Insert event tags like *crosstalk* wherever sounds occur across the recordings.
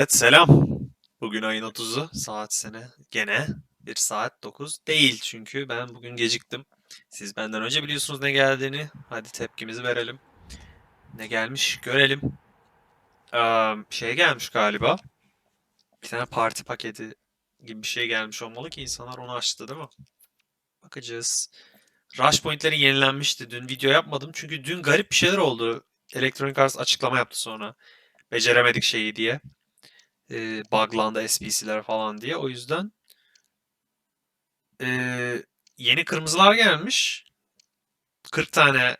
Evet selam. Bugün ayın 30'u. Saat sene gene 1 saat 9 değil çünkü ben bugün geciktim. Siz benden önce biliyorsunuz ne geldiğini. Hadi tepkimizi verelim. Ne gelmiş görelim. Ee, şey gelmiş galiba. Bir tane parti paketi gibi bir şey gelmiş olmalı ki insanlar onu açtı değil mi? Bakacağız. Rush point'lerin yenilenmişti. Dün video yapmadım çünkü dün garip bir şeyler oldu. Electronic Arts açıklama yaptı sonra. Beceremedik şeyi diye e, buglandı SPC'ler falan diye. O yüzden e, yeni kırmızılar gelmiş. 40 tane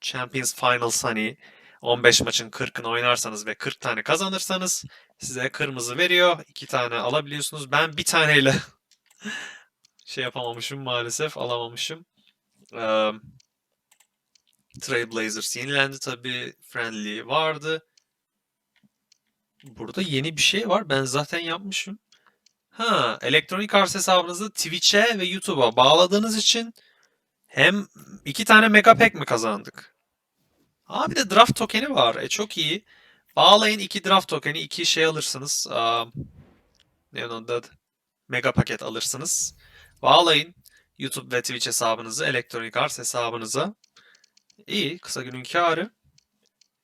Champions Finals hani 15 maçın 40'ını oynarsanız ve 40 tane kazanırsanız size kırmızı veriyor. 2 tane alabiliyorsunuz. Ben bir taneyle *laughs* şey yapamamışım maalesef alamamışım. Eee Trailblazers yenilendi tabii. Friendly vardı. Burada yeni bir şey var. Ben zaten yapmışım. Ha, Electronic Arts hesabınızı Twitch'e ve YouTube'a bağladığınız için hem iki tane Megapack mi kazandık? Aa bir de draft tokeni var. E çok iyi. Bağlayın iki draft tokeni, iki şey alırsınız. Ne onun adı? Mega paket alırsınız. Bağlayın YouTube ve Twitch hesabınızı Electronic Arts hesabınıza. İyi. Kısa günün kârı.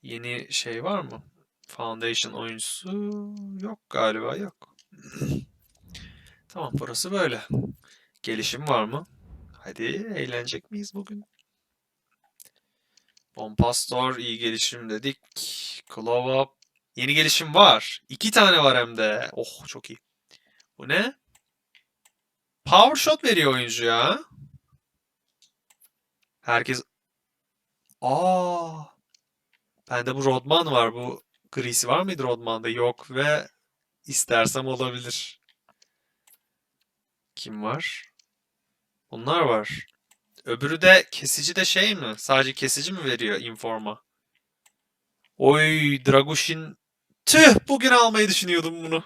Yeni şey var mı? Foundation oyuncusu yok galiba yok. *clears throat* tamam burası böyle. Gelişim var mı? Hadi eğlenecek miyiz bugün? Bombastor iyi gelişim dedik. Claw Up. Yeni gelişim var. İki tane var hem de. Oh çok iyi. Bu ne? Power Shot veriyor oyuncu ya. Herkes... Aa, Bende bu Rodman var. Bu Grisi var mıydı Rodman'da? Yok ve istersem olabilir. Kim var? Bunlar var. Öbürü de kesici de şey mi? Sadece kesici mi veriyor informa? Oy Dragoshin. Tüh bugün almayı düşünüyordum bunu.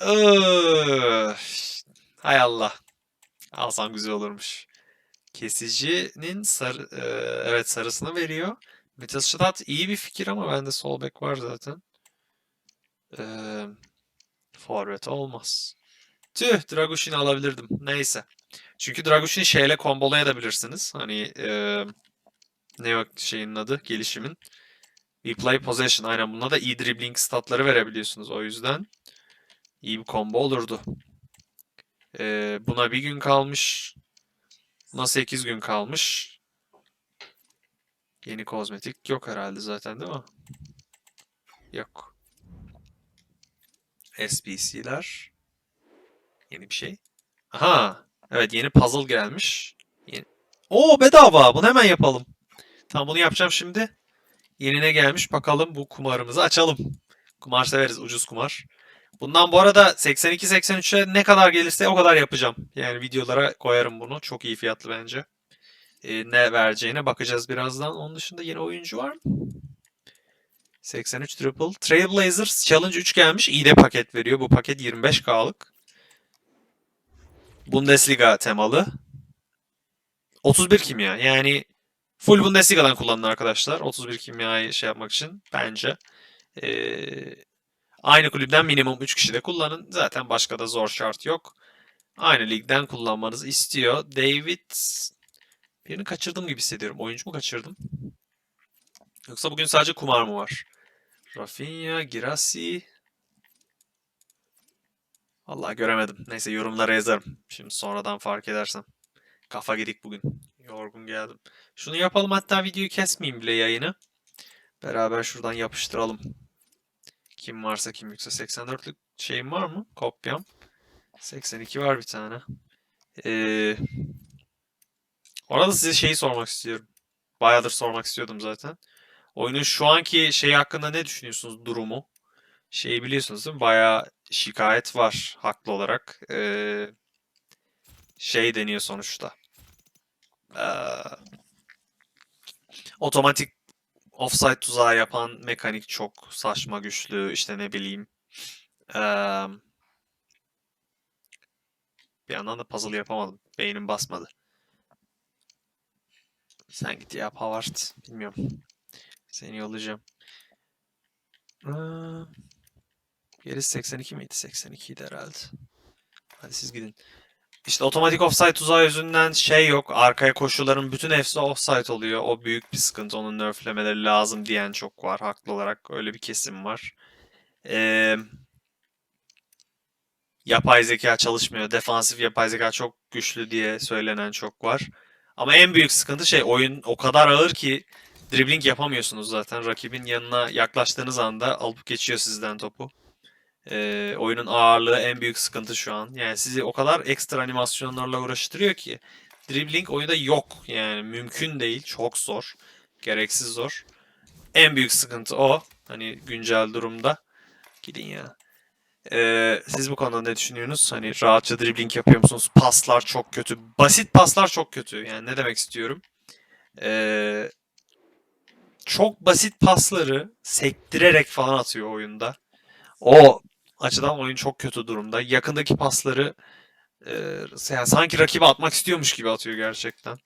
Öh. Hay Allah. Alsam güzel olurmuş. Kesicinin sarı, e, evet sarısını veriyor. Mittelstadt iyi bir fikir ama bende sol bek var zaten. Ee, forvet olmaz. Tüh Dragoshin'i alabilirdim. Neyse. Çünkü Dragoshin'i şeyle kombolayabilirsiniz. Hani ee, ne o şeyin adı? Gelişimin. We play possession. Aynen buna da iyi dribbling statları verebiliyorsunuz. O yüzden iyi bir combo olurdu. Ee, buna bir gün kalmış. Buna 8 gün kalmış. Yeni kozmetik yok herhalde zaten değil mi? Yok. SPC'ler. Yeni bir şey. Aha. Evet yeni puzzle gelmiş. Yeni... Oo bedava. Bunu hemen yapalım. Tamam bunu yapacağım şimdi. Yeni ne gelmiş bakalım bu kumarımızı açalım. Kumar severiz ucuz kumar. Bundan bu arada 82-83'e ne kadar gelirse o kadar yapacağım. Yani videolara koyarım bunu. Çok iyi fiyatlı bence e, ne vereceğine bakacağız birazdan. Onun dışında yeni oyuncu var mı? 83 triple. Trailblazers Challenge 3 gelmiş. İyi de paket veriyor. Bu paket 25K'lık. Bundesliga temalı. 31 kimya. Yani full Bundesliga'dan kullanın arkadaşlar. 31 kimyayı şey yapmak için bence. Ee, aynı kulüpten minimum 3 kişi de kullanın. Zaten başka da zor şart yok. Aynı ligden kullanmanızı istiyor. David Birini kaçırdım gibi hissediyorum. Oyuncu mu kaçırdım? Yoksa bugün sadece kumar mı var? Rafinha, Girassi. Vallahi göremedim. Neyse yorumlara yazarım. Şimdi sonradan fark edersem. Kafa gidik bugün. Yorgun geldim. Şunu yapalım hatta videoyu kesmeyeyim bile yayını. Beraber şuradan yapıştıralım. Kim varsa kim yoksa 84'lük şeyim var mı? Kopyam. 82 var bir tane. Eee... Orada size şeyi sormak istiyorum. Bayağıdır sormak istiyordum zaten. Oyunun şu anki şey hakkında ne düşünüyorsunuz durumu? Şeyi biliyorsunuz değil mi? Bayağı şikayet var haklı olarak. Ee, şey deniyor sonuçta. Ee, otomatik offside tuzağı yapan mekanik çok saçma güçlü işte ne bileyim. Ee, bir yandan da puzzle yapamadım. Beynim basmadı. Sen git yap Howard. Bilmiyorum. Seni yollayacağım. Ee, Gerisi 82 miydi? 82 idi herhalde. Hadi siz gidin. İşte otomatik offside tuzağı yüzünden şey yok. Arkaya koşuların bütün hepsi offside oluyor. O büyük bir sıkıntı. Onun nerflemeleri lazım diyen çok var. Haklı olarak öyle bir kesim var. Ee, yapay zeka çalışmıyor. Defansif yapay zeka çok güçlü diye söylenen çok var. Ama en büyük sıkıntı şey oyun o kadar ağır ki dribbling yapamıyorsunuz zaten. Rakibin yanına yaklaştığınız anda alıp geçiyor sizden topu. Ee, oyunun ağırlığı en büyük sıkıntı şu an. Yani sizi o kadar ekstra animasyonlarla uğraştırıyor ki dribbling oyunda yok. Yani mümkün değil. Çok zor. Gereksiz zor. En büyük sıkıntı o. Hani güncel durumda. Gidin ya. Ee, siz bu konuda ne düşünüyorsunuz? Hani rahatça dribbling yapıyor musunuz? Paslar çok kötü. Basit paslar çok kötü. Yani ne demek istiyorum? Ee, çok basit pasları sektirerek falan atıyor oyunda. O açıdan oyun çok kötü durumda. Yakındaki pasları e, yani sanki rakibe atmak istiyormuş gibi atıyor gerçekten.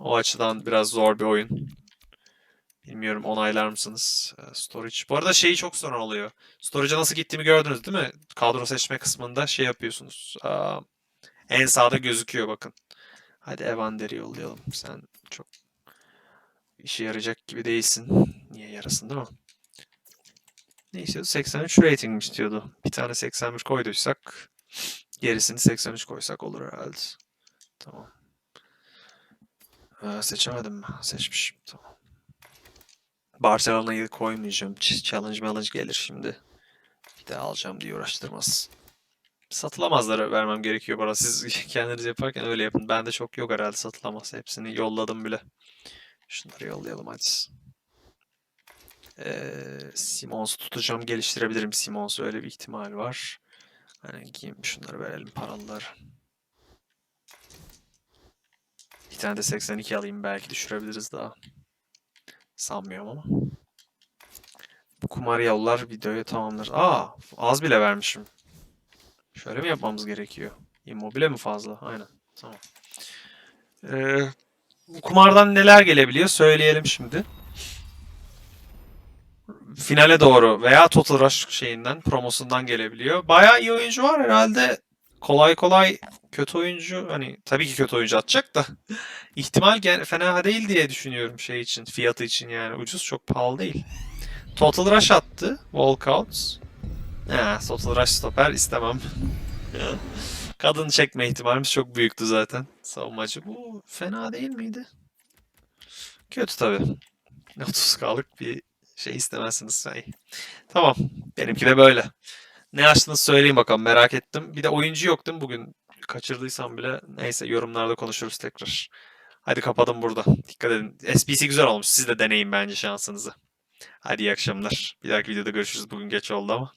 O açıdan biraz zor bir oyun. Bilmiyorum onaylar mısınız? Ee, Storage. Bu arada şeyi çok sorun oluyor. Storage'a nasıl gittiğimi gördünüz değil mi? Kadro seçme kısmında şey yapıyorsunuz. En sağda gözüküyor bakın. Hadi Evander'i yollayalım. Sen çok işe yarayacak gibi değilsin. Niye yarasın değil mi? Ne istiyordu? 83 rating istiyordu. Bir tane 81 koyduysak gerisini 83 koysak olur herhalde. Tamam. Ee, seçemedim mi? Seçmişim. Tamam. Barcelona'yı koymayacağım. Ch- Challenge challenge gelir şimdi. Bir de alacağım diye uğraştırmaz. Satılamazları vermem gerekiyor bana. Siz *laughs* kendiniz yaparken öyle yapın. Bende çok yok herhalde satılamaz. Hepsini yolladım bile. Şunları yollayalım hadi. Ee, Simons'u tutacağım. Geliştirebilirim Simons'u. Öyle bir ihtimal var. Hani kim şunları verelim paralıları. Bir tane de 82 alayım. Belki düşürebiliriz daha. Sanmıyorum ama. Bu kumar yollar videoyu tamamlar. Aa, az bile vermişim. Şöyle mi yapmamız gerekiyor? Immobile mi fazla? Aynen. Tamam. Ee, kumardan neler gelebiliyor? Söyleyelim şimdi. Finale doğru veya Total Rush şeyinden, promosundan gelebiliyor. Bayağı iyi oyuncu var herhalde. Kolay kolay kötü oyuncu hani tabii ki kötü oyuncu atacak da *laughs* ihtimal gen- fena değil diye düşünüyorum şey için fiyatı için yani ucuz çok pahalı değil. Total Rush attı. Walkout. Ha, Total Rush stoper istemem. *laughs* Kadın çekme ihtimalimiz çok büyüktü zaten. Savunmacı. Bu fena değil miydi? Kötü tabii. 30K'lık bir şey istemezsiniz. Tamam. Benimki de böyle. Ne açtınız söyleyin bakalım merak ettim. Bir de oyuncu yok değil mi bugün? Kaçırdıysam bile neyse yorumlarda konuşuruz tekrar. Hadi kapadım burada. Dikkat edin. SPC güzel olmuş. Siz de deneyin bence şansınızı. Hadi iyi akşamlar. Bir dahaki videoda görüşürüz. Bugün geç oldu ama.